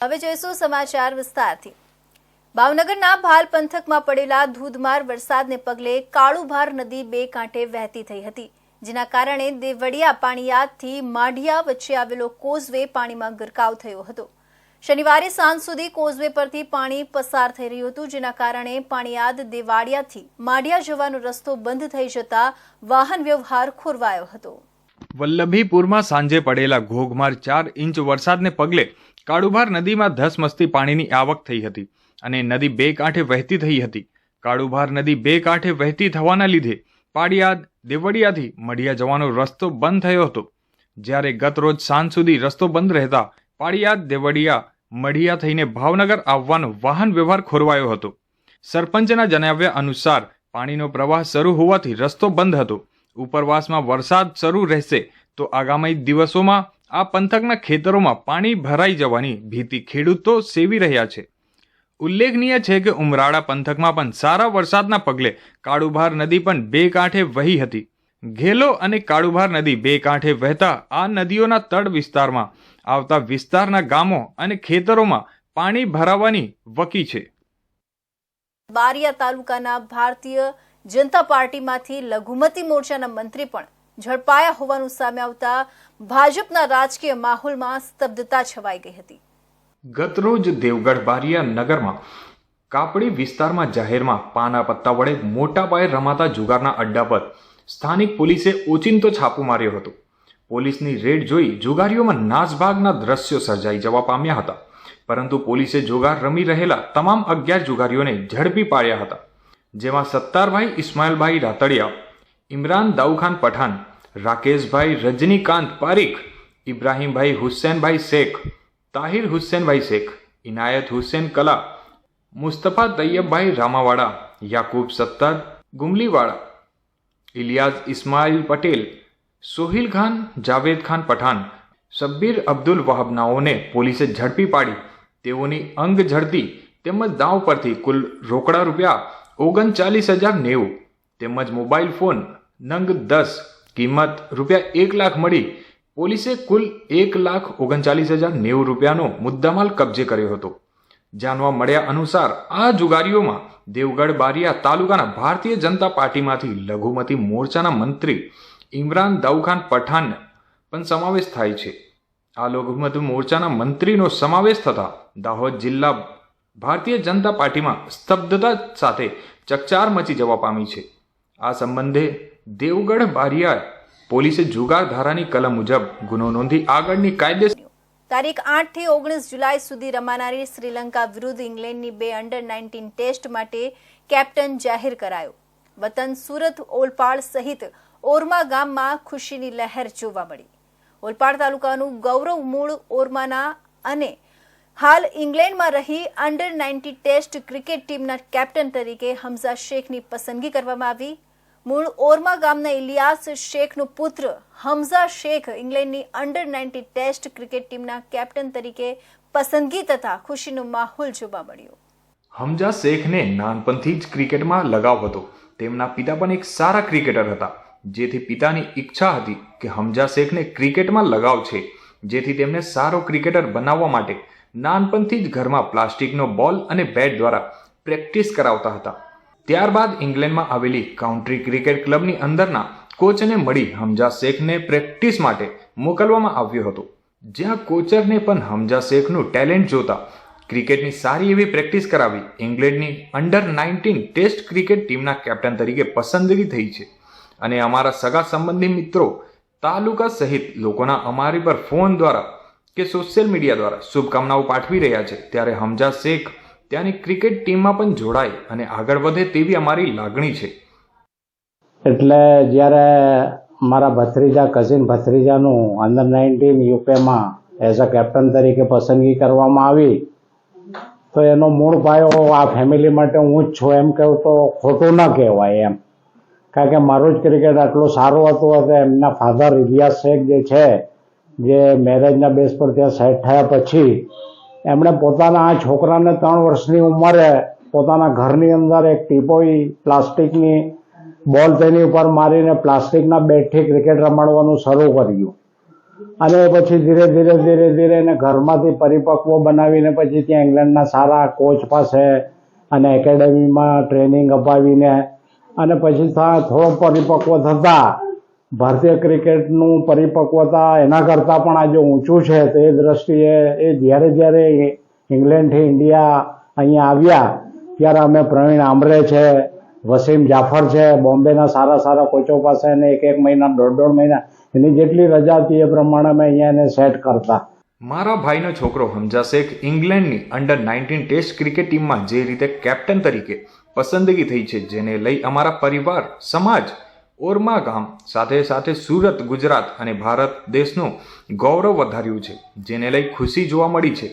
હવે જોઈશું સમાચાર વિસ્તારથી. ભાવનગરના ભાલ પંથકમાં પડેલા ધોધમાર વરસાદને પગલે કાળુભાર નદી બે કાંઠે વહેતી થઈ હતી, જેના કારણે દેવડિયા પાણીયાદથી માઢિયા વચ્ચે આવેલો કોઝવે પાણીમાં ગરકાવ થયો હતો. શનિવારે સાંજ સુધી કોઝવે પરથી પાણી પસાર થઈ રહ્યું હતું, જેના કારણે પાણીયાદ દેવાડિયાથી માઢિયા જવાનો રસ્તો બંધ થઈ જતા વાહન વ્યવહાર ખોરવાયો હતો. વલ્લભીપુરમાં સાંજે પડેલા ઘોઘમાર ચાર ઇંચ વરસાદને પગલે કાળુભાર નદીમાં ધસમસતી પાણીની આવક થઈ હતી અને નદી બે કાંઠે વહેતી થઈ હતી. કાળુભાર નદી બે કાંઠે વહેતી થવાના લીધે પાડિયાદ દેવડિયાથી મઢિયા જવાનો રસ્તો બંધ થયો હતો. જ્યારે ગત રોજ સાંજ સુધી રસ્તો બંધ રહેતા પાડિયાદ દેવડિયા મઢિયા થઈને ભાવનગર આવવાનો વાહન વ્યવહાર ખોરવાયો હતો. સરપંચના જણાવ્યા અનુસાર પાણીનો પ્રવાહ શરૂ હોવાથી રસ્તો બંધ હતો. ઉપરવાસમાં વરસાદ શરૂ રહેશે તો આગામી દિવસોમાં આ પંથકના ખેતરોમાં પાણી ભરાઈ જવાની ભીતિ ખેડૂતો સેવી રહ્યા છે. ઉલ્લેખનીય છે કે ઉમરાળા પંથકમાં પણ સારા વરસાદના પગલે કાળુભાર નદી પણ બે કાંઠે વહી હતી. ઘેલો અને કાળુભાર નદી બે કાંઠે વહેતા આ નદીઓના તળ વિસ્તારમાં આવતા વિસ્તારના ગામો અને ખેતરોમાં પાણી ભરાવાની વકી છે. બારિયા તાલુકાના ભારતીય જનતા પાર્ટીમાંથી લઘુમતી મોરચાના મંત્રી પણ ઝડપાયા હોવાનું સામે આવતા ભાજપના રાજકીય માહોલમાં સ્તબ્ધતા છવાઈ ગઈ હતી. ગતરોજ દેવગઢ બારિયા નગરમાં કાપડી વિસ્તારમાં જાહેરમાં પાના પત્તા વડે મોટા પાયે રમાતા જુગારના અડ્ડા પર સ્થાનિક પોલીસે ઓચિંતો છાપો માર્યો હતો. પોલીસની રેડ જોઈ જુગારીઓમાં નાસભાગના દ્રશ્યો સર્જાઈ જવા પામ્યા હતા. પરંતુ પોલીસે જુગાર રમી રહેલા તમામ અગિયાર જુગારીઓને ઝડપી પાડ્યા હતા. જેમાં સત્તારભાઈ ઇસ્માઇલભાઈ રાતડિયા ઇમરાન દાઉખાન પઠાણ, રાકેશભાઈ રજનીકાંત પારીખ, ઇબ્રાહીમભાઈ હુસેનભાઈ શેખ, તાહિર હુસેનભાઈ શેખ, ઇનાયત હુસેન કલા, મુસ્તફા તૈયબભાઈ રામાવાડા, યાકૂબ સત્તાર ગુમલીવાડા ઇલિયાઝ ઇસ્માઇલ પટેલ, સોહિલ ખાન, જાવેદ ખાન પઠાણ શબ્બીર અબ્દુલ વહાબનાઓને પોલીસે ઝડપી પાડી, તેઓની અંગ ઝડપી તેમજ દાવ પરથી કુલ રોકડા રૂપિયા ઓગણચાલીસ હજાર નેવું, તેમજ મોબાઈલ ફોન નંગ દસ. કિંમત રૂપિયા એક લાખ મળી. પોલીસે કુલ એક લાખ ઓગણચાલીસ હજાર નેવું રૂપિયાનો મુદ્દામાલ કબજે કર્યો હતો. જાણવા મળ્યા અનુસાર આ જુગારીઓમાં દેવગઢ બારિયા તાલુકાના ભારતીય જનતા પાર્ટીમાંથી લઘુમતી મોરચાના મંત્રી ઇમરાન દાઉખાન પઠાણ પણ સમાવેશ થાય છે. આ લઘુમતી મોરચાના મંત્રીનો સમાવેશ થતા દાહોદ જિલ્લા ભારતીય જનતા પાર્ટીમાં સ્તબ્ધતા સાથે ચકચાર મચી જવા પામી છે. આ સંબંધે દેવગઢ બારિયાર પોલીસે જુગાર ધારાની કલમ મુજબ ગુનો નોંધી આગળની કાયદેસર તારીખ આઠથી ઓગણીસ જુલાઈ સુધી રમાનારી શ્રીલંકા વિરુદ્ધ ઇંગ્લેન્ડની બે અંડર નાઇન્ટીન ટેસ્ટ માટે કેપ્ટન જાહેર કરાયો. વતન સુરત ઓલપાડ સહિત ઓરમા ગામમાં ખુશીની લહેર જોવા મળી. ઓલપાડ તાલુકાનું ગૌરવ મૂળ ઓરમાના અને હાલ ઇંગ્લેન્ડમાં રહી અંડર નાઇન્ટી ટેસ્ટ ક્રિકેટ ટીમના કેપ્ટન તરીકે હમઝા શેખની પસંદગી કરવામાં આવી. મૂળ ઓરમા ગામના ઇલિયાસ શેખનો પુત્ર હમઝા શેખ ઇંગ્લેન્ડની અંડર નાઇન્ટી ટેસ્ટ ક્રિકેટ ટીમના કેપ્ટન તરીકે પસંદગી તથા ખુશીનો માહોલ જોવા મળ્યો. હમઝા શેખને નાનપણથી જ ક્રિકેટમાં લગાવ હતો. તેમના પિતા પણ એક સારા ક્રિકેટર હતા. જેથી પિતાની ઈચ્છા હતી કે હમઝા શેખને ક્રિકેટમાં લગાવ છે. જેથી તેમને સારો ક્રિકેટર બનાવવા માટે નાનપણથી જ ઘરમાં પ્લાસ્ટિકનો બોલ અને બેટ દ્વારા પ્રેક્ટિસ કરાવતા હતા. ત્યારબાદ ઇંગ્લેન્ડમાં આવેલી કાઉન્ટ્રી ક્રિકેટ ક્લબની અંદરના કોચને મળી હમજા શેખને પ્રેક્ટિસ માટે મોકલવામાં આવ્યો હતો. જ્યાં કોચરને પણ હમજા શેખનું ટેલેન્ટ જોતા ક્રિકેટની સારી એવી પ્રેક્ટિસ કરાવી ઇંગ્લેન્ડની અંડર નાઇન્ટીન ટેસ્ટ ક્રિકેટ ટીમના કેપ્ટન તરીકે પસંદગી થઈ છે. અને અમારા સગા સંબંધી મિત્રો તાલુકા સહિત લોકોના અમારી પર ફોન દ્વારા કે સોશિયલ મીડિયા દ્વારા શુભકામનાઓ પાઠવી રહ્યા છે. ત્યારે હમજા શેખ ત્યાંની ક્રિકેટ ટીમમાં પણ જોડાય અને આગળ વધે તેવી અમારી લાગણી છે. એટલે જ્યારે મારા ભત્રીજા કઝિન ભત્રીજાનું અંડર નાઇન્ટીન યુકેમાં એઝ અ કેપ્ટન તરીકે પસંદગી કરવામાં આવી, તો એનો મૂળ પાયો આ ફેમિલી માટે હું જ છું. એમ કહું તો ખોટું ન કહેવાય એમ. કારણ કે મારું જ ક્રિકેટ આટલું સારું હતું એટલે એમના ફાધર ઇલિયાસ શેખ જે છે, જે મેરેજના બેઝ પર ત્યાં સેટ થયા પછી એમણે પોતાના આ છોકરાને ત્રણ વર્ષની ઉંમરે પોતાના ઘરની અંદર એક ટીપોઈ પ્લાસ્ટિકની બોલ તેની ઉપર મારીને પ્લાસ્ટિકના બેટથી ક્રિકેટ રમાડવાનું શરૂ કર્યું. અને પછી ધીરે ધીરે ધીરે ધીરે એને ઘરમાંથી પરિપક્વ બનાવીને પછી ત્યાં ઇંગ્લેન્ડના સારા કોચ પાસે અને એકેડેમીમાં ટ્રેનિંગ અપાવીને અને પછી થોડો પરિપક્વ થતા ભારતીય ક્રિકેટનું પરિપક્વતા એના કરતાં પણ આજે ઊંચું છે. તો એ દ્રષ્ટિએ એ જ્યારે જ્યારે ઇંગ્લેન્ડથી ઇન્ડિયા અહીંયા આવ્યા, ત્યારે અમે પ્રવીણ આમરે છે, વસીમ જાફર છે, બોમ્બેના સારા સારા કોચો પાસે એને એક એક મહિના, દોઢ દોઢ મહિના એની જેટલી રજા હતી એ પ્રમાણે અમે અહીંયા એને સેટ કરતા. મારા ભાઈનો છોકરો હમજા શેખ ઇંગ્લેન્ડની અંડર નાઇન્ટીન ટેસ્ટ ક્રિકેટ ટીમમાં જે રીતે કેપ્ટન તરીકે પસંદગી થઈ છે, જેને લઈ અમારા પરિવાર, સમાજ ઓરમા ગામ સાથે સાથે સુરત ગુજરાત અને ભારત દેશનું ગૌરવ વધાર્યું છે જેને લઈ ખુશી જોવા મળી છે.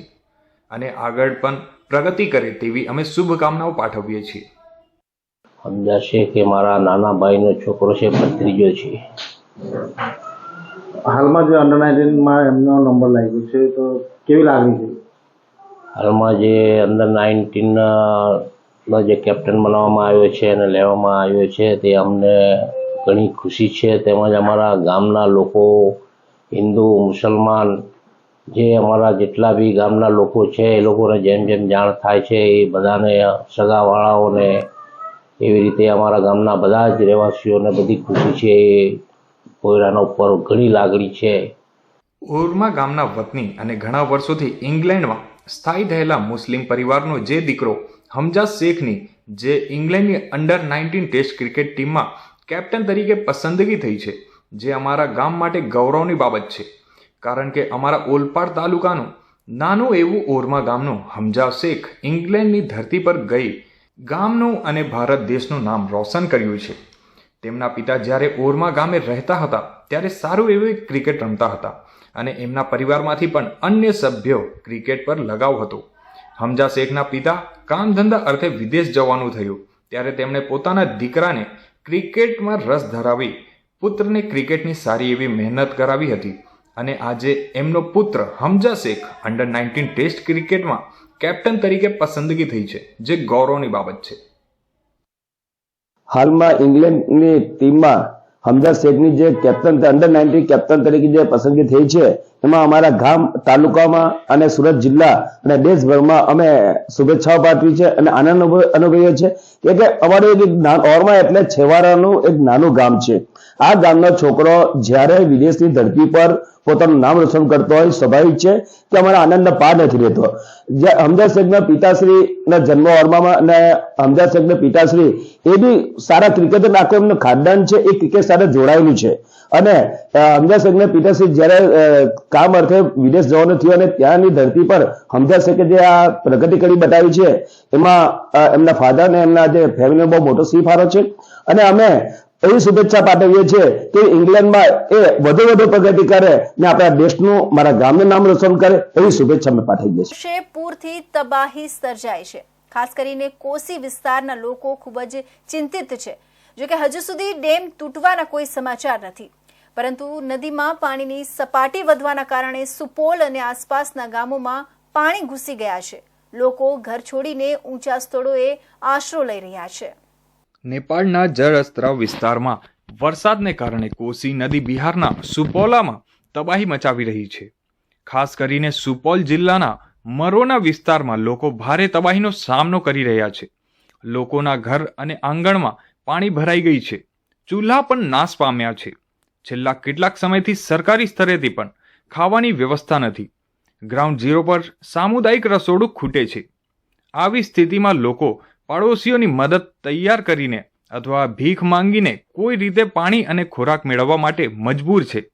અને આગળ પણ પ્રગતિ કરે તેવી અમે શુભકામનાઓ પાઠવીએ છીએ. સમજાશે કે મારા નાના ભાઈનો છોકરો છે ભત્રીજો છે. હાલમાં જે અંડર નાઇન્ટીનમાં એમનો નંબર લાગ્યો છે તો કેવી લાગણી છે? હાલમાં જે અંડર નાઇન્ટીનનો જે કેપ્ટન બનાવવામાં આવ્યો છે અને લેવામાં આવ્યો છે તે અમને ઘણી ખુશી છે. તેમજ અમારા ગામના લોકો, હિન્દુ, મુસલમાન, જે અમારા જેટલા બી ગામના લોકો છે, એ લોકોને જેમ જેમ જાણ થાય છે, એ બધાને સગાવાળાઓને એવી રીતે અમારા ગામના બધા જ રહેવાસીઓને બધી ખુશી છે. એ કોયરાનો પર્વ ઘણી લાગણી છે. ઓરમા ગામના વતની અને ઘણા વર્ષોથી ઇંગ્લેન્ડમાં સ્થાયી થયેલા મુસ્લિમ પરિવારનો જે દીકરો હમજા શેખની, જે ઇંગ્લેન્ડની અંડર નાઇન્ટીન ટેસ્ટ ક્રિકેટ ટીમમાં કેપ્ટન તરીકે પસંદગી થઈ છે, જે અમારા ગામ માટે ગૌરવની બાબત છે. કારણ કે અમારા ઓલપાડ તાલુકાનું નાનું એવું ઓરમા ગામનું હમજા શેખ ઇંગ્લેન્ડની ધરતી પર ગઈ ગામનું અને ભારત દેશનું નામ રોશન કર્યું છે. તેમના પિતા જ્યારે ઓરમા ગામે રહેતા હતા, ત્યારે સારું એવું ક્રિકેટ રમતા હતા અને એમના પરિવારમાંથી પણ અન્ય સભ્યો ક્રિકેટ પર લગાવ હતો. હમજા શેખના પિતા કામ ધંધા અર્થે વિદેશ જવાનું થયું, ત્યારે તેમણે પોતાના દીકરાને ક્રિકેટમાં રસ ધરાવી પુત્રને ક્રિકેટની સારી એવી મહેનત કરાવી હતી અને આજે એમનો પુત્ર Hamza Shaikh under nineteen test ક્રિકેટમાં કેપ્ટન તરીકે પસંદગી થઈ છે, જે ગૌરવની બાબત છે. હાલમાં ઇંગ્લેન્ડની ટીમમાં હમદા શેખની જે કેપ્ટન અંડર નાઇન્ટીન કેપ્ટન તરીકે જે પસંદગી થઈ છે, એમાં અમારા ગામ, તાલુકામાં અને સુરત જિલ્લા અને દેશભરમાં અમે શુભેચ્છાઓ પાઠવી છે અને આનંદ અનુભવ- છે કે અમારું એક ઓરમા એટલે છેવાડાનું એક નાનું ગામ છે. આ ગામનો છોકરો જ્યારે વિદેશની ધરતી પર પોતાનું નામ રોશન કરતો હોય સ્વાભાવિક છે કે અમારા આનંદનો પાર નથી રહેતો. જે હમદા શેખના પિતાશ્રીના જન્મ ઓરમામાં અને અમદાવાદ શેખના પિતાશ્રી એ બી સારા ક્રિકેટર આખું એમનું ખાનદાન છે એ ક્રિકેટ સાથે જોડાયેલું છે. અને અ, શેખના પિતાશ્રી જ્યારે કામ અર્થે વિદેશ જવાનું થયું અને ત્યાંની ધરતી પર હમદા શેખે જે આ પ્રગતિ કરી બતાવી છે એમાં એમના ફાધર અને એમના જે ફેમિલીનો બહુ મોટો સી ફાળો છે. અને અમે એવી શુભેચ્છા પાઠવીએ છીએ કે ઇંગ્લેન્ડમાં એ વધુ વધુ પ્રગતિ કરે ને આપણા દેશનું, મારા ગામનું નામ રોશન કરે એવી શુભેચ્છા અમે પાઠવીએ છીએ. પૂરથી તબાહી સર્જાય છે. ખાસ કરીને કોસી વિસ્તારના લોકો ખૂબ જ ચિંતિત છે. જો કે હજુ સુધી ડેમ તૂટવાના કોઈ સમાચાર નથી. પરંતુ નદીમાં પાણીની સપાટી વધવાના કારણે સુપોલ અને આસપાસના ગામોમાં પાણી ઘૂસી ગયા છે. લોકો ઘર છોડીને ઊંચા સ્થળોએ આશરો લઈ રહ્યા છે. નેપાળના જળસ્ત્રાવ વિસ્તારમાં. વરસાદને કારણે કોસી નદી બિહારના સુપોલામાં તબાહી મચાવી રહી છે. ખાસ કરીને સુપોલ જિલ્લાના મરોના વિસ્તારમાં લોકો ભારે તબાહીનો સામનો કરી રહ્યા છે. લોકોના ઘર અને આંગણમાં પાણી ભરાઈ ગઈ છે. ચૂલ્હા પણ નાશ પામ્યા છે. છેલ્લા કેટલાક સમયથી સરકારી સ્તરેથી પણ ખાવાની વ્યવસ્થા નથી. ગ્રાઉન્ડ ઝીરો પર સામુદાયિક રસોડું ખૂટે છે. આવી સ્થિતિમાં લોકો પડોશીઓની મદદ તૈયાર કરીને અથવા ભીખ માંગીને કોઈ રીતે પાણી અને ખોરાક મેળવવા માટે મજબૂર છે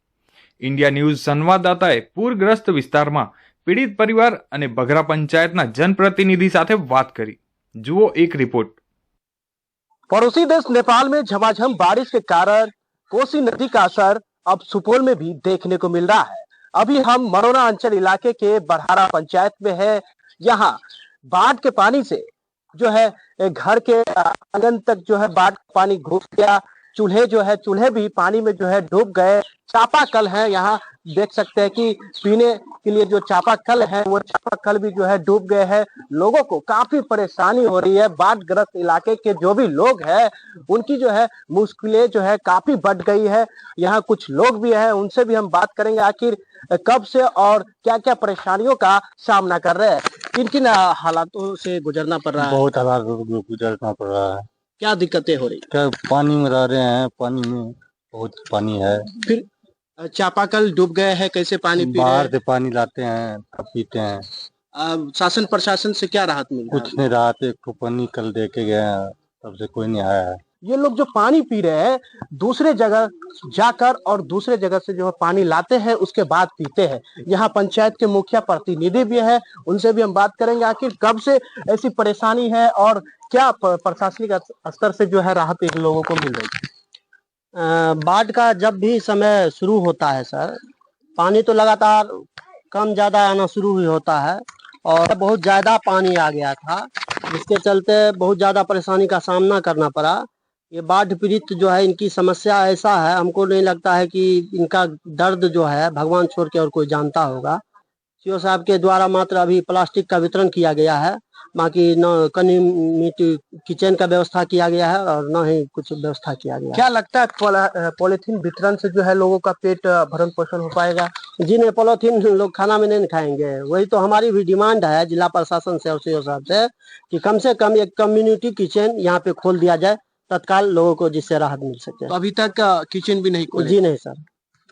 ઇન્ડિયા ન્યૂઝ સંવાદદાતાએ પૂરગ્રસ્ત વિસ્તારમાં પીડિત પરિવાર અને બગરા પંચાયતના જનપ્રતિનિધિ સાથે વાત કરી જુઓ એક રિપોર્ટ पड़ोसी देश नेपाल में झमाझम बारिश के कारण कोसी नदी का असर अब सुपौल में भी देखने को मिल रहा है अभी हम मरोना अंचल इलाके के बरहारा पंचायत में है यहाँ बाढ़ के पानी से जो है ए, घर के आंगन तक जो है बाढ़ का पानी घुस गया चूल्हे जो है, चूल्हे भी पानी में जो है डूब गए। चापा कल है, यहाँ देख सकते हैं कि पीने के लिए जो चापा कल है, वो चापा कल भी जो है डूब गए हैं। लोगों को काफ़ी परेशानी हो रही है। बाढ़ ग्रस्त इलाके के जो भी लोग हैं, उनकी जो है मुश्किलें जो है काफ़ी बढ़ गई है। यहाँ कुछ लोग भी हैं, उनसे भी हम बात करेंगे आखिर कब से और क्या क्या परेशानियों का सामना कर रहे हैं। किन किन हालातों से गुजरना पड़ रहा है? बहुत हालात गुजरना पड़ रहा है। क्या दिक्कतें हो रही? क्या पानी में रह रहे हैं पानी में बहुत पानी है। फिर चापाकल डूब गए हैं कैसे पानी पी बाहर से पानी लाते हैं तब पीते हैं। अब शासन प्रशासन से क्या राहत मिली कुछ नहीं राहत एक पानी कल दे के गए हैं तब से कोई नहीं आया है। ये लोग जो पानी पी रहे हैं, दूसरे जगह जाकर और दूसरे जगह से जो है पानी लाते हैं, उसके बाद पीते हैं। यहाँ पंचायत के मुखिया प्रतिनिधि भी है, उनसे भी हम बात करेंगे आखिर कब से ऐसी परेशानी है और क्या प्रशासनिक स्तर से जो है राहत इन लोगों को मिल रही है? बाढ़ का जब भी समय शुरू होता है सर, पानी तो लगातार कम ज़्यादा आना शुरू ही होता है और बहुत ज़्यादा पानी आ गया था, जिसके चलते बहुत ज़्यादा परेशानी का सामना करना पड़ा। ये बाढ़ पीड़ित जो है इनकी समस्या ऐसा है हमको नहीं लगता है कि इनका दर्द जो है भगवान छोड़ के और कोई जानता होगा। सीओ साहब के द्वारा मात्र अभी प्लास्टिक का वितरण किया गया है बाकी न कम्युनिटी किचन का व्यवस्था किया गया है और न ही कुछ व्यवस्था किया गया क्या लगता है पॉला- पॉलीथीन वितरण से जो है लोगों का पेट भरण पोषण हो पाएगा? जी नहीं पॉलीथीन लोग खाना में नहीं खाएँगे वही तो हमारी भी डिमांड है जिला प्रशासन से और सीओ साहब से कि कम से कम एक कम्युनिटी किचन यहाँ पे खोल दिया जाए। तत्काल लोगों को जिससे राहत मिल सके। तो अभी तक किचन भी नहीं खोले। जी नहीं सर।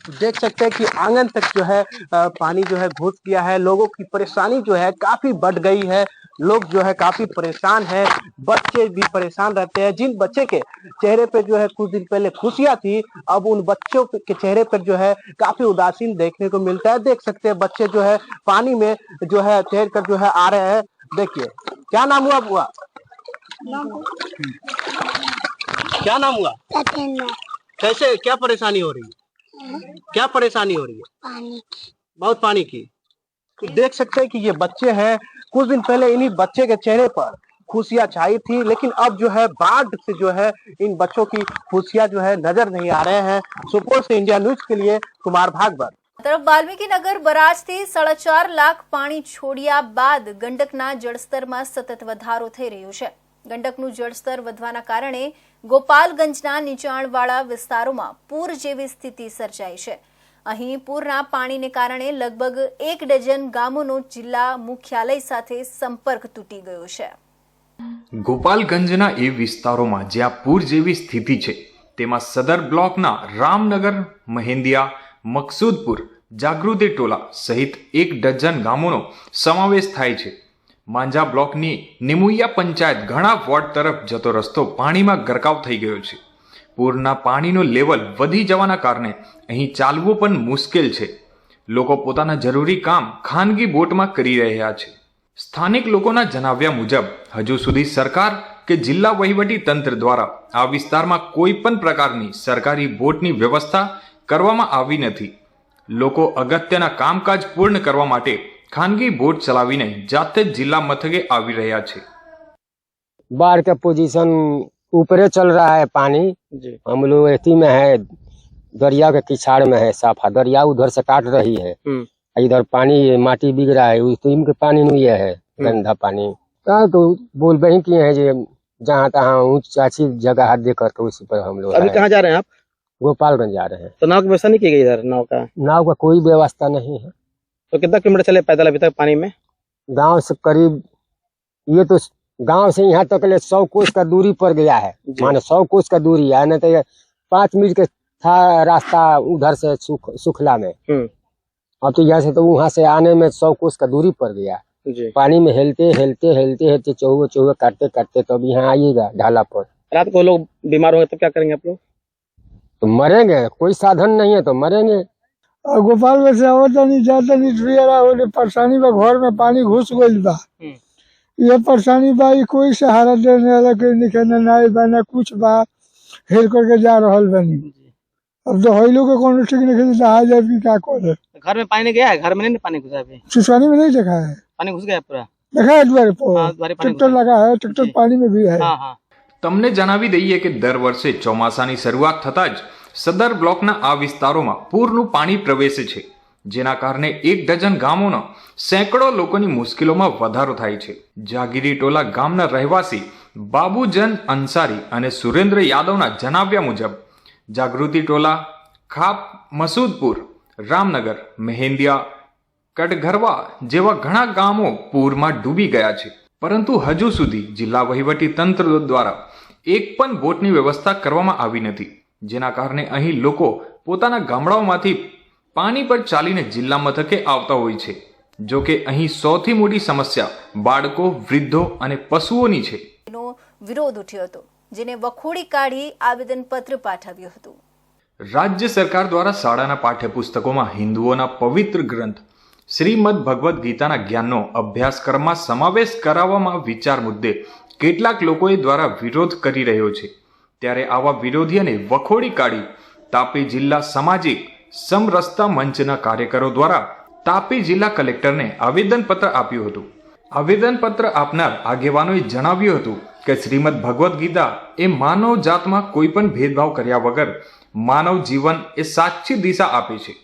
देख सकते हैं कि आँगन तक जो है पानी जो है घुस गया है। लोगों की परेशानी जो है काफ़ी बढ़ गई है। लोग जो है काफ़ी परेशान है। बच्चे भी परेशान रहते हैं। जिन बच्चे के चेहरे पे जो है कुछ दिन पहले खुशियाँ थी अब उन बच्चों के चेहरे पर जो है काफ़ी उदासीन देखने को मिलता है। देख सकते हैं बच्चे जो है पानी में जो है तैर कर जो है आ रहे हैं। देखिए क्या नाम हुआ बुआ? क्या नाम हुआ कैसे क्या परेशानी हो रही है क्या परेशानी हो रही है पानी बहुत पानी की तो देख सकते हैं कि ये बच्चे हैं कुछ दिन पहले इन्हीं बच्चे के चेहरे पर खुशियां छाई थी लेकिन अब जो है बाढ़ से जो है इन बच्चों की खुशियां जो है नजर नहीं आ रहे हैं सुपौल से इंडिया न्यूज के लिए कुमार भागवत તરફ વાલ્મીકીનગર બરાજથી સાડા ચાર લાખ પાણી છોડ્યા બાદ ગંડકના જળસ્તરમાં સતત વધારો થઈ રહ્યો છે ગંડકનું જળસ્તર વધવાના કારણે ગોપાલગંજના નીચાણવાળા વિસ્તારોમાં પૂર જેવી સ્થિતિ સર્જાઈ છે. અહીં પૂરના પાણીને કારણે લગભગ એક ડઝન ગામોનો જિલ્લા મુખ્યાલય સાથે સંપર્ક તૂટી ગયો છે. ગોપાલગંજના એ વિસ્તારોમાં જ્યાં પૂર જેવી સ્થિતિ છે, તેમાં સદર બ્લોકના રામનગર મહેન્દિયા મકસૂદપુર, જાગૃતિ ટોલા સહિત એક ડઝન ગામોનો સમાવેશ થાય છે. માંજા બ્લોકની નિમુયા પંચાયત ઘણા વોર્ડ તરફ જતો રસ્તો પાણીમાં ગરકાવ થઈ ગયો છે. પૂરના પાણીનું લેવલ વધી જવાના કારણે અહીં ચાલવું પણ મુશ્કેલ છે. લોકો પોતાના જરૂરી કામ ખાનગી બોટમાં કરી રહ્યા છે. સ્થાનિક લોકોના જણાવ્યા મુજબ, હજુ સુધી સરકાર કે જિલ્લા વહીવટી તંત્ર દ્વારા આ વિસ્તારમાં કોઈ પણ પ્રકારની સરકારી બોટની વ્યવસ્થા કરવામાં આવી નથી. લોકો અગત્યના કામકાજ પૂર્ણ કરવા માટે ખાનગી બોટ ચલાવીને જાતે જ જિલ્લા મથકે આવી રહ્યા છે बाढ़ का पोजीशन ऊपरे चल रहा है पानी जी हम लोग एथी में है दरिया के किछाड़ में है साफा दरिया उधर से काट रही है हम्म। इधर पानी माटी बिग रहा है उस के पानी नहीं है है गंदा पानी कहा तो बोल वही किए हैं जे जहाँ तहाँ ऊंच चाची जगह दे करके उसी पर हम लोग अभी हैं। कहाँ जा रहे हैं आप गोपालगंज जा रहे हैं तो नाव की व्यवस्था नहीं की गई इधर नाव का नाव का कोई व्यवस्था नहीं है तो कितना किलोमीटर चले पैदल अभी तक पानी में? गाँव से करीब ये तो गाँव से यहाँ तक ले सौ कोस का दूरी पर गया है। माने सौ कोस का दूरी है नहीं तो पाँच मिनट के था रास्ता उधर से सुख सुखला में। हम्म। अब तो यहाँ से तो वहाँ से आने में सौ कोस का दूरी पर गया। पानी में हेलते हेलते हेलते हेलते चौहे चौवे काटते काटते तो अब यहाँ आइएगा ढाला पर। रात को लोग बीमार होंगे तो क्या करेंगे आप लोग? तो मरेंगे कोई साधन नहीं है तो मरेंगे। और गोपाल में से आवत नहीं जाता नहीं ट्रियरा होने परेशानी बा घर में पानी घुस गइल बा ये परेशानी बा ई कोई सहारा देने वाला कोई निके न नाई बा न कुछ बा हेल करके जा रहल बानी अब तो होइलो के कोनो ठीक नहीं खेल आ जाए कि का करे घर में पानी नहीं गया है घर में नहीं पानी घुसा अभी सुसवानी में नहीं देखा है पानी घुस गया पूरा देखा है द्वारे पर हाँ, द्वारे पानी ट्रैक्टर घुसा। लगा है ट्रैक्टर जी। पानी में भी है हाँ हाँ તમને જણાવી દઈએ કે દર વર્ષે ચોમાસાની શરૂઆત થતાં જ સદર બ્લોકના આ વિસ્તારોમાં પૂરનું પાણી પ્રવેશે છે, જેના કારણે એક ડઝન ગામોના સેંકડો લોકોની મુશ્કેલીઓમાં વધારો થાય છે. જાગીરી ટોલા ગામના રહેવાસી બાબુજન અંસારી અને સુરેન્દ્ર યાદવના જણાવ્યા મુજબ, જાગૃતિ ટોલા, ખાપ મસૂદપુર, રામનગર, મહેંદિયા, કટઘરવા જેવા ઘણા ગામો પૂરમાં ડૂબી ગયા છે. પરંતુ હજુ સુધી જિલ્લા વહીવટી તંત્ર દ્વારા એક પણ બોટની વ્યવસ્થા કરવામાં આવી નથી. જેના કારણે અહીં લોકો પોતાના ગામડાઓમાંથી પાણી પર ચાલીને જિલ્લા મથકે આવતા હોય છે. જો કે અહીં સૌથી મોટી સમસ્યા બાળકો વૃદ્ધો અને પશુઓની છે. વિરોધ ઉઠ્યો હતો જેને વખોડી કાઢી આવેદનપત્ર પાઠવ્યું હતું. રાજ્ય સરકાર દ્વારા શાળાના પાઠ્યપુસ્તકોમાં હિન્દુઓના પવિત્ર ગ્રંથ શ્રીમદ ભગવદ્ ગીતાના જ્ઞાનનો અભ્યાસક્રમમાં સમાવેશ કરાવવામાં વિચાર મુદ્દે કેટલાક લોકોએ દ્વારા વિરોધ કરી રહ્યો છે. ત્યારે આવા વિરોધીઓને વખોડી કાઢી તાપી જિલ્લા સામાજિક સમરસતા મંચના કાર્યકરો દ્વારા તાપી જિલ્લા કલેક્ટરને આવેદનપત્ર આપ્યું હતું. આવેદનપત્ર આપનાર આગેવાનોએ જણાવ્યું હતું કે શ્રીમદ ભગવદ્ ગીતા એ માનવ જાતમાં કોઈ પણ ભેદભાવ કર્યા વગર માનવ જીવન એ સાચી દિશા આપે છે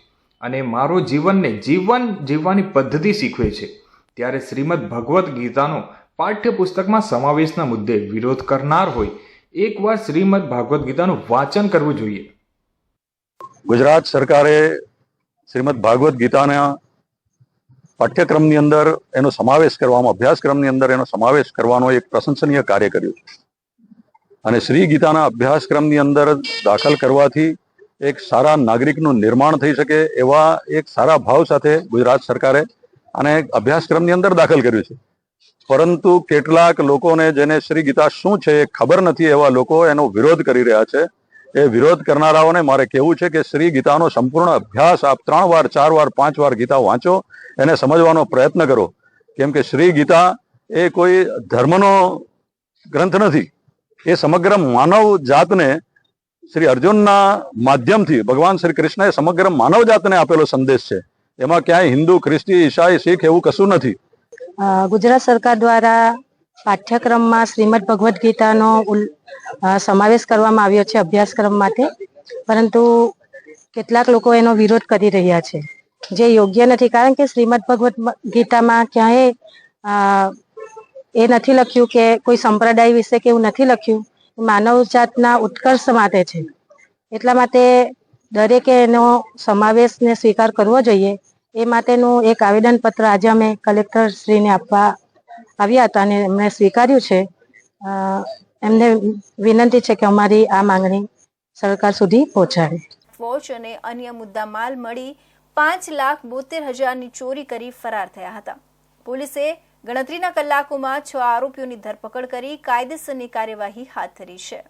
અને મારો જીવનને જીવન જીવવાની પદ્ધતિ શીખવે છે. ત્યારે શ્રીમદ ભગવદ્ ગીતાનો પાઠ્યપુસ્તકમાં સમાવેશના મુદ્દે વિરોધ કરનાર હોય એકવાર શ્રીમદ ભાગવત ગીતાનું વાંચન કરવું જોઈએ. ગુજરાત સરકારે શ્રીમદ ભાગવત ગીતાના પાઠ્યક્રમની અંદર એનો સમાવેશ કરવામાં, અભ્યાસક્રમની અંદર એનો સમાવેશ કરવાનો એક પ્રશંસનીય કાર્ય કર્યું અને શ્રી ગીતાના અભ્યાસક્રમની અંદર દાખલ કરવાથી એક સારા નાગરિકનું નિર્માણ થઈ શકે એવા એક સારા ભાવ સાથે ગુજરાત સરકારે આને અભ્યાસક્રમની અંદર દાખલ કર્યું છે. પરંતુ કેટલાક લોકોને જેને શ્રી ગીતા શું છે એ ખબર નથી એવા લોકો એનો વિરોધ કરી રહ્યા છે. એ વિરોધ કરનારાઓને મારે કહેવું છે કે શ્રી ગીતાનો સંપૂર્ણ અભ્યાસ આપ ત્રણ વાર, ચાર વાર, પાંચ વાર ગીતા વાંચો, એને સમજવાનો પ્રયત્ન કરો. કેમ કે શ્રી ગીતા એ કોઈ ધર્મનો ગ્રંથ નથી. એ સમગ્ર માનવ જાતને શ્રી અર્જુનના માધ્યમથી, ભગવાન શ્રી કૃષ્ણએ સમગ્ર માનવ જાતને આપેલો સંદેશ છે. એમાં ક્યાંય હિન્દુ, ખ્રિસ્તી, ઈસાઈ, શીખ એવું કશું નથી. ગુજરાત સરકાર દ્વારા પાઠ્યક્રમમાં શ્રીમદ ભગવદ્ ગીતાનો સમાવેશ કરવામાં આવ્યો છે અભ્યાસક્રમ માટે. પરંતુ કેટલાક લોકો એનો વિરોધ કરી રહ્યા છે. જે યોગ્ય નથી. કારણ કે શ્રીમદ ભગવદ્ ગીતામાં ક્યાંય એ નથી લખ્યું કે કોઈ સંપ્રદાય વિશે કે એવું નથી લખ્યું. માનવ જાતના ઉત્કર્ષ માટે છે. એટલા માટે દરેકે એનો સમાવેશને સ્વીકાર કરવો જોઈએ. એ માટેનું એક આવેદનપત્ર આજે અમે કલેક્ટર શ્રીને આપવા આવ્યા હતા અને એમણે સ્વીકાર્યું છે. એમને વિનંતી છે કે અમારી આ માંગણી સરકાર સુધી પહોંચાડે. વોચ અને અન્ય મુદ્દા માલ મળી પાંચ લાખ બોતેર હજારની ચોરી કરી ફરાર થયા હતા. પોલીસે ગણતરીના કલાકોમાં છ આરોપીઓની ધરપકડ કરી કાયદેસરની કાર્યવાહી હાથ ધરી છે.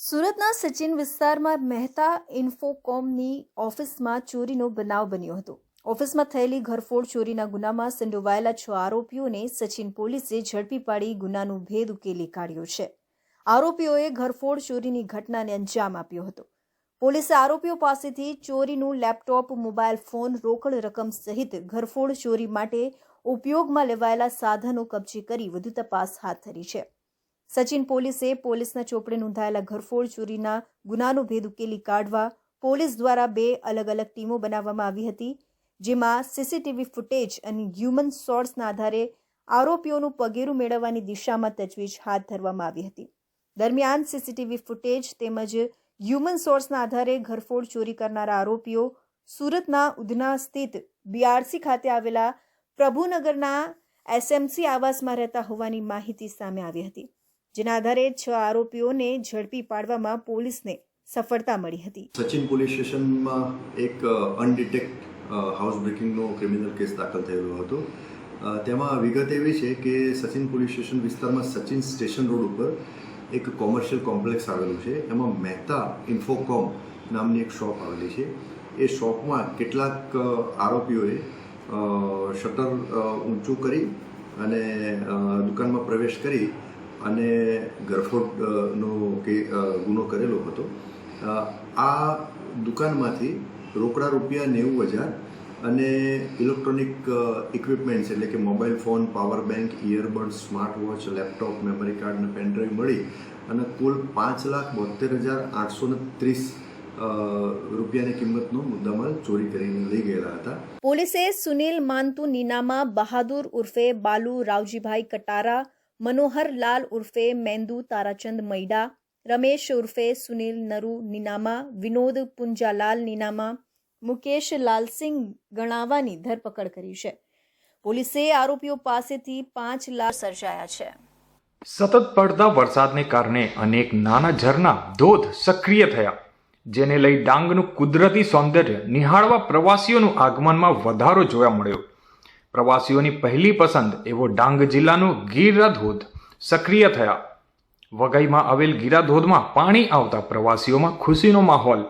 સુરતના સચિન વિસ્તારમાં મહેતા ઇન્ફોકોમની ઓફિસમાં ચોરીનો બનાવ બન્યો હતો. ઓફિસમાં થયેલી ઘરફોડ ચોરીના ગુનામાં સંડોવાયેલા છ આરોપીઓને સચિન પોલીસે ઝડપી પાડી ગુનાનું ભેદ ઉકેલી કાઢ્યો છે. આરોપીઓએ ઘરફોડ ચોરીની ઘટનાને અંજામ આપ્યો હતો. પોલીસે આરોપીઓ પાસેથી ચોરીનું લેપટોપ, મોબાઈલ ફોન, રોકડ રકમ સહિત ઘરફોડ ચોરી માટે ઉપયોગમાં લેવાયેલા સાધનો કબજે કરી વધુ તપાસ હાથ ધરી છે. સચિન પોલીસે પોલીસના ચોપડે નોંધાયેલા ઘરફોડ ચોરીના ગુનાનો ભેદ ઉકેલી કાઢવા પોલીસ દ્વારા બે અલગ અલગ ટીમો બનાવવામાં આવી હતી. જેમાં સીસીટીવી ફૂટેજ અને હ્યુમન સોર્સના આધારે આરોપીઓનું પગેરું મેળવવાની દિશામાં તજવીજ હાથ ધરવામાં આવી હતી. દરમિયાન સીસીટીવી ફૂટેજ તેમજ હ્યુમન સોર્સના આધારે ઘરફોડ ચોરી કરનારા આરોપીઓ સુરતના ઉધના સ્થિત બીઆરસી ખાતે આવેલા પ્રભુનગરના એસએમસી આવાસમાં રહેતા હોવાની માહિતી સામે આવી હતી, જેના આધારે છ આરોપીઓને ઝડપી પાડવામાં પોલીસને સફળતા મળી હતી. સચિન પોલીસ સ્ટેશનમાં એક અનડિટેક્ટ હાઉસ બ્રેકિંગનો ક્રિમિનલ કેસ દાખલ થયેલો હતો. તેમાં વિગત એવી છે કે સચિન પોલીસ સ્ટેશન વિસ્તારમાં સચિન સ્ટેશન રોડ ઉપર એક કોમર્શિયલ કોમ્પ્લેક્સ આવેલું છે. એમાં મહેતા ઇન્ફોકોમ નામની એક શોપ આવેલી છે. એ શોપમાં કેટલાક આરોપીઓએ શટર ઊંચું કરી અને દુકાનમાં પ્રવેશ કરી અને ગરફોડનો કે ગુનો કરેલો હતો. આ દુકાનમાંથી રોકડા રૂપિયા નેવું હજાર અને ઇલેક્ટ્રોનિક ઇક્વિપમેન્ટ્સ એટલે કે mobile phone power bank earbud smart watch laptop memory card અને પેનડ્રાઈવ મળી અને કુલ પાંચ લાખ બોતેર હજાર આઠસો ને ત્રીસ રૂપિયાની કિંમતનો મુદ્દામાલ ચોરી કરીને લઈ ગયેલા હતા. પોલીસે સુનિલ માનતુ નીનામાં બહાદુર ઉર્ફે બાલુ રાવજીભાઈ કટારા, મનોહર લાલ ઉર્ફે મેંદુ તારાચંદ મૈડા, રમેશ ઉર્ફે સુનિલ નરુ નીનામા, વિનોદ પુંજાલાલ નીનામા મુકેશ લાલસિંહ ગણાવાની ધરપકડ કરી છે. પોલીસે આરોપીઓ પાસેથી પાંચ લાખ સર્જાયા છે. સતત પડતા વરસાદને કારણે અનેક નાના ઝરણા ધોધ સક્રિય થયા. જેને લઈ ડાંગનું કુદરતી સૌંદર્ય નિહાળવા પ્રવાસીઓનું આગમનમાં વધારો જોવા મળ્યો. પ્રવાસીઓની પહેલી પસંદ એવો ડાંગ જિલ્લાનો ગીરા ધોધ સક્રિય થયા. વઘઈમાં આવેલ ગીરા ધોધમાં પાણી આવતા પ્રવાસીઓમાં ખુશીનો માહોલ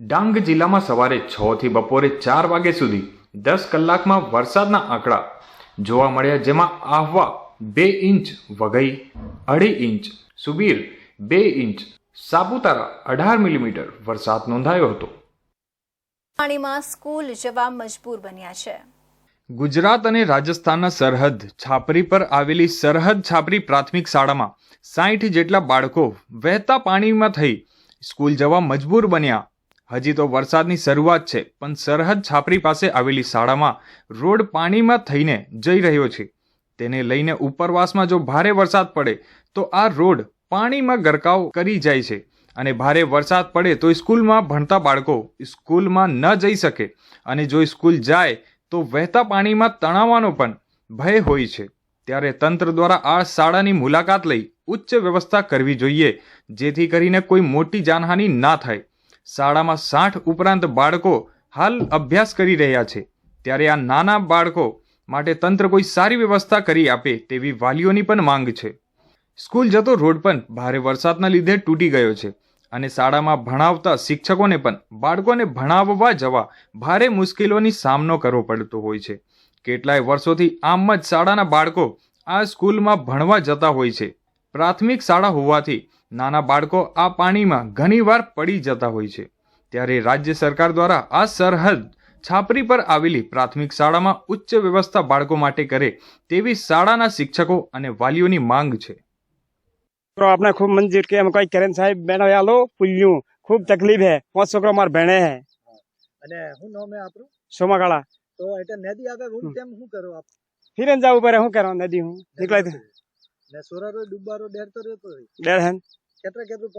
ડાંગ જિલ્લામાં સવારે છ થી બપોરે ચાર વાગ્યા સુધી દસ કલાકમાં વરસાદના આંકડા જોવા મળ્યા જેમાં આહવા બે ઇંચ વઘઈ અઢી ઇંચ સુબીર બે ઇંચ સાપુતારા અઢાર મિલીમીટર વરસાદ નોંધાયો હતો. પાણીમાં સ્કૂલ જવા મજબૂર બન્યા છે. ગુજરાત અને રાજસ્થાનના સરહદ છાપરી પર આવેલી સરહદ છાપરી પ્રાથમિક શાળામાં સાઠ જેટલા બાળકો વહેતા પાણીમાં થઈ સ્કૂલ જવા મજબૂર બન્યા. હજી તો વરસાદની શરૂઆત છે, પણ સરહદ છાપરી પાસે આવેલી શાળામાં રોડ પાણીમાં થઈને જઈ રહ્યો છે. તેને લઈને ઉપરવાસમાં જો ભારે વરસાદ પડે, તો આ રોડ પાણીમાં ગરકાવ કરી જાય છે. અને ભારે વરસાદ પડે તો સ્કૂલમાં ભણતા બાળકો સ્કૂલમાં ન જઈ શકે. અને જો સ્કૂલ જાય, તો વહેતા પાણીમાં તણાવવાનો પણ ભય હોય છે. ત્યારે તંત્ર દ્વારા આ શાળાની મુલાકાત લઈ ઉચ્ચ વ્યવસ્થા કરવી જોઈએ, જેથી કરીને કોઈ મોટી જાનહાનિ ના થાય. શાળામાં સાઠ ઉપરાંત બાળકો હાલ અભ્યાસ કરી રહ્યા છે. ત્યારે આ નાના બાળકો માટે તંત્ર કોઈ સારી વ્યવસ્થા કરી આપે તેવી વાલીઓની પણ માંગ છે. સ્કૂલ જતો રોડ પણ ભારે વરસાદના લીધે તૂટી ગયો છે અને શાળામાં ભણાવતા શિક્ષકોને પણ બાળકોને ભણાવવા જવા ભારે મુશ્કેલીઓની સામનો કરવો પડતો હોય છે. કેટલાય વર્ષોથી આમ જ શાળાના બાળકો આ સ્કૂલમાં ભણવા જતા હોય છે. પ્રાથમિક શાળા હોવાથી નાના બાળકો આ પાણીમાં ઘણીવાર પડી જતા હોય છે. ત્યારે રાજ્ય સરકાર દ્વારા આ સરહદ છાપરી પર આવેલી પ્રાથમિક શાળામાં ઉચ્ચ વ્યવસ્થા બાળકો માટે કરે તેવી શાળાના શિક્ષકો અને વાલીઓની માંગ છે. આપણે ખૂબ મંજૂર કે એમ કઈ કરેન સાહેબ બેન આલો પુલ્યું ખૂબ તકલીફ હે. પાંચ છોકરા માર ભેણે હે. અને હું નામ હે આપણું સોમાકાળા તો એટલે નદી આવે હું તેમ શું કરો આપ? ફિરન જાવ પડે હું કરો નદી હું. નીકળાય ને સોરારો ડુબારો ડેર તો રહેતો ડેર હે કેટલા કેટલું